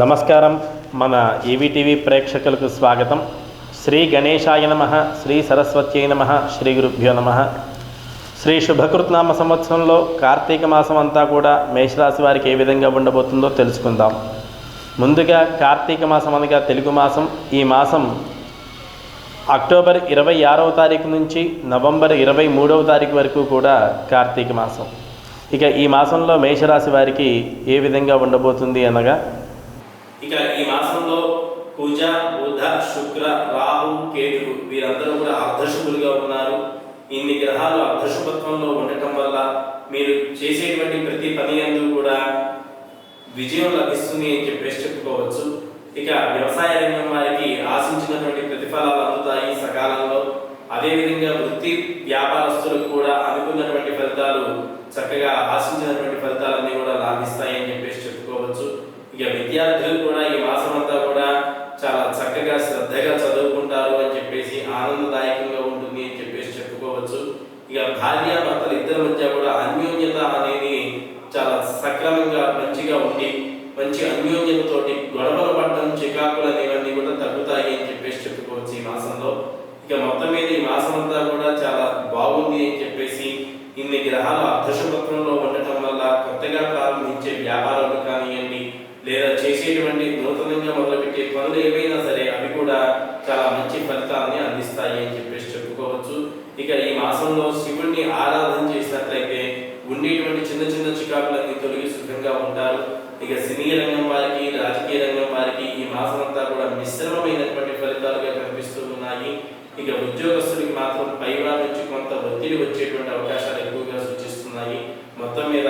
నమస్కారం. మన ఈవీటీవీ ప్రేక్షకులకు స్వాగతం. శ్రీ గణేశాయ నమ శ్రీ సరస్వత్యై నమ శ్రీ గురుభ్యో నమ. శ్రీ శుభకృత్నామ సంవత్సరంలో కార్తీక మాసం అంతా కూడా మేషరాశి వారికి ఏ విధంగా ఉండబోతుందో తెలుసుకుందాం. ముందుగా కార్తీక మాసం అనగా తెలుగు మాసం. ఈ మాసం అక్టోబర్ ఇరవై ఆరవ తారీఖు నుంచి నవంబర్ ఇరవై మూడవ తారీఖు వరకు కూడా కార్తీక మాసం. ఇక ఈ మాసంలో మేషరాశి వారికి ఏ విధంగా ఉండబోతుంది అనగా ఇక ఈ మాసంలో పూజ బుధ శుక్ర రాహు కేతు వీరందరూ కూడా అర్ధశుభులుగా ఉన్నారు. ఇన్ని గ్రహాలు అర్ధశుభత్వంలో ఉండటం వల్ల మీరు చేసేటువంటి ప్రతి పని అందు కూడా విజయం లభిస్తుంది అని చెప్పేసి చెప్పుకోవచ్చు. ఇక వ్యవసాయ రంగం వారికి ఆశించినటువంటి ప్రతిఫలాలు అందుతాయి సకాలంలో. అదేవిధంగా వృత్తి వ్యాపారస్తులకు కూడా అనుకున్నటువంటి ఫలితాలు చక్కగా ఆశించినటువంటి ఫలితాలన్నీ కూడా లాభిస్తాయి అని చెప్పేసి చెప్పుకోవచ్చు. విద్యార్థులు కూడా ఈ మాసం అంతా కూడా చాలా చక్కగా శ్రద్ధగా చదువుకుంటారు అని చెప్పేసి ఆనందదాయకంగా ఉంటుంది అని చెప్పేసి చెప్పుకోవచ్చు. ఇక భార్య భర్తలు ఇద్దరి మధ్య కూడా అన్యోన్యత అనేది చాలా సక్రమంగా మంచిగా ఉండి మంచి అన్యోన్యతతోటి గొడవలు పడడం చికాకులు అనేవన్నీ కూడా తగ్గుతాయి అని చెప్పేసి చెప్పుకోవచ్చు ఈ మాసంలో. ఇక మొత్తం మీద ఈ మాసం అంతా కూడా చాలా బాగుంది అని చెప్పేసి ఇన్ని గ్రహాలు అర్ధశుభత్వంలో ఉండటం వల్ల కొత్తగా ప్రారంభించే వ్యాపారం కానివ్వండి లేదా చేసేటువంటి నూతనంగా మొదలుపెట్టే పనులు ఏవైనా సరే అవి కూడా చాలా మంచి ఫలితాన్ని అందిస్తాయి అని చెప్పేసి చెప్పుకోవచ్చు ఇక ఈ మాసంలో శివుడిని ఆరాధన చేసినట్లయితే ఉండేటువంటి చిన్న చిన్న చికాకులన్నీ తొలగి సుఖంగా ఉంటారు. ఇక సినీ రంగం వారికి రాజకీయ రంగం వారికి ఈ మాసం అంతా కూడా మిశ్రమమైనటువంటి ఫలితాలుగా కనిపిస్తూ ఉన్నాయి. ఇక ఉద్యోగస్తుడికి మాత్రం పైవారి నుంచి కొంత ఒత్తిడి వచ్చేటువంటి అవకాశాలు ఎక్కువగా సూచిస్తున్నాయి. మొత్తం మీద